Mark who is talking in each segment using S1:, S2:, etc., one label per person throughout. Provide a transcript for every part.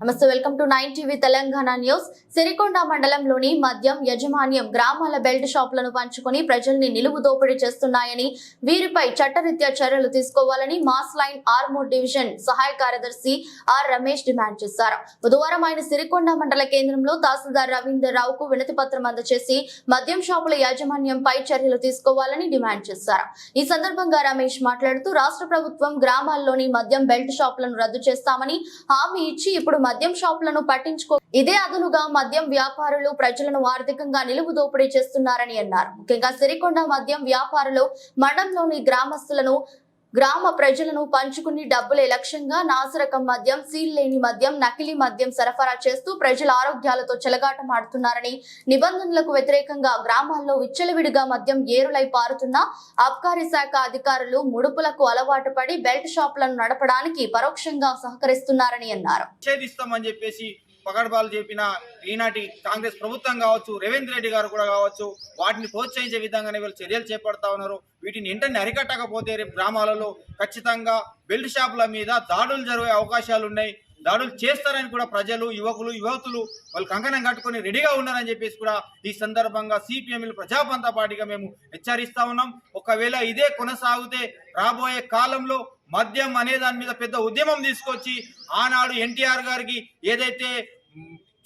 S1: నమస్తే welcome to nine TV Telangana news. Sirikonda మండలంలోని మద్యం యజమాన్యం గ్రామాల బెల్ట్ షాపులను పంచుకొని ప్రజల్ని నిలువు దోపిడీ చేస్తున్నాయని వీరిపై చట్టరీత్యా చర్యలు తీసుకోవాలని మాస్ లైన్ ఆర్మూర్ డివిజన్ సహాయ కార్యదర్శి ఆర్ రమేష్ డిమాండ్ చేశారు. బుధవారం ఆయన సిరికొండ మండల కేంద్రంలో తహసీల్దార్ రవీందర్ రావుకు వినతి పత్రం అందజేసి మద్యం షాపుల యాజమాన్యంపై చర్యలు తీసుకోవాలని డిమాండ్ చేశారు. ఈ సందర్భంగా రమేష్ మాట్లాడుతూ రాష్ట్ర ప్రభుత్వం గ్రామాల్లోని మద్యం బెల్ట్ షాపులను రద్దు చేస్తామని హామీ ఇచ్చి ఇప్పుడు మద్యం షాపులను పట్టించుకో ఇదే అదునుగా మద్యం వ్యాపారులు ప్రజలను ఆర్థికంగా నిలువు దోపిడీ చేస్తున్నారని అన్నారు. ముఖ్యంగా సిరికొండ మద్యం వ్యాపారులు మండలంలోని గ్రామస్తులను గ్రామ ప్రజలను పంచుకుని డబ్బులే లక్ష్యంగా నాసిరకం మద్యం సీల్ లేని మద్యం నకిలీ మద్యం సరఫరా చేస్తూ ప్రజల ఆరోగ్యాలతో చెలగాటమాడుతున్నారని నిబంధనలకు వ్యతిరేకంగా గ్రామాల్లో విచ్చలవిడిగా మద్యం ఏరులై పారుతున్న అబ్కారీ శాఖ అధికారులు ముడుపులకు అలవాటు పడి బెల్ట్ షాపులను నడపడానికి పరోక్షంగా సహకరిస్తున్నారని అన్నారు.
S2: చెప్పేసి పగడబాలు చెప్పిన ఈనాటి కాంగ్రెస్ ప్రభుత్వం కావచ్చు రేవంత్ రెడ్డి గారు కూడా కావచ్చు వాటిని ప్రోత్సహించే విధంగానే వీళ్ళు చర్యలు చేపడతా ఉన్నారు. వీటిని వెంటనే అరికట్టకపోతే రేపు గ్రామాలలో ఖచ్చితంగా బెల్ట్ షాపుల మీద దాడులు జరిగే అవకాశాలు ఉన్నాయి. దాడులు చేస్తారని కూడా ప్రజలు యువకులు యువతులు వాళ్ళు కంకణం కట్టుకొని రెడీగా ఉన్నారని చెప్పేసి కూడా ఈ సందర్భంగా సిపిఎంలు ప్రజాపంత పార్టీగా మేము హెచ్చరిస్తా ఉన్నాం. ఒకవేళ ఇదే కొనసాగితే రాబోయే కాలంలో మద్యం అనే దాని మీద పెద్ద ఉద్యమం తీసుకొచ్చి ఆనాడు ఎన్టీఆర్ గారికి ఏదైతే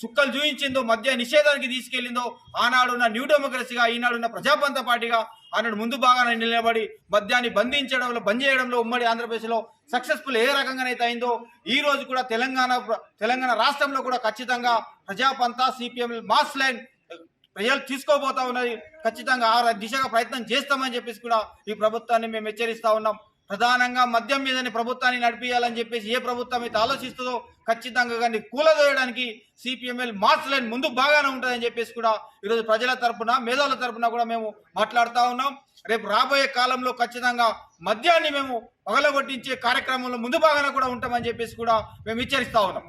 S2: చుక్కలు చూయించిందో మద్య నిషేధానికి తీసుకెళ్ళిందో ఆనాడున్న న్యూ డెమోక్రసీగా ఈనాడున్న ప్రజాపంత పార్టీగా ఆనాడు ముందు భాగాన నిలబడి మద్యాన్ని బంధించడంలో బంద్ చేయడంలో ఉమ్మడి ఆంధ్రప్రదేశ్లో సక్సెస్ఫుల్ ఏ రకంగానైతే అయిందో ఈ రోజు కూడా తెలంగాణ తెలంగాణ రాష్ట్రంలో కూడా ఖచ్చితంగా ప్రజాపంత సిపిఎం మాస్ లైన్ ప్రజలు తీసుకోబోతా ఉన్నది. ఖచ్చితంగా ఆ దిశగా ప్రయత్నం చేస్తామని చెప్పేసి కూడా ఈ ప్రభుత్వాన్ని మేము హెచ్చరిస్తా ఉన్నాం. ప్రధానంగా మద్యం మీదనే ప్రభుత్వాన్ని నడిపించాలని చెప్పేసి ఏ ప్రభుత్వం అయితే ఆలోచిస్తుందో ఖచ్చితంగా కానీ కూలదోయడానికి సిపిఎంఎల్ మాస్ లైన్ ముందు బాగానే ఉంటుందని చెప్పేసి కూడా ఈరోజు ప్రజల తరపున మేధావుల తరపున కూడా మేము మాట్లాడుతూ ఉన్నాం. రేపు రాబోయే కాలంలో ఖచ్చితంగా మద్యాన్ని మేము పగలగొట్టించే కార్యక్రమంలో ముందు బాగానే కూడా ఉంటామని చెప్పేసి కూడా మేము హెచ్చరిస్తూ ఉన్నాం.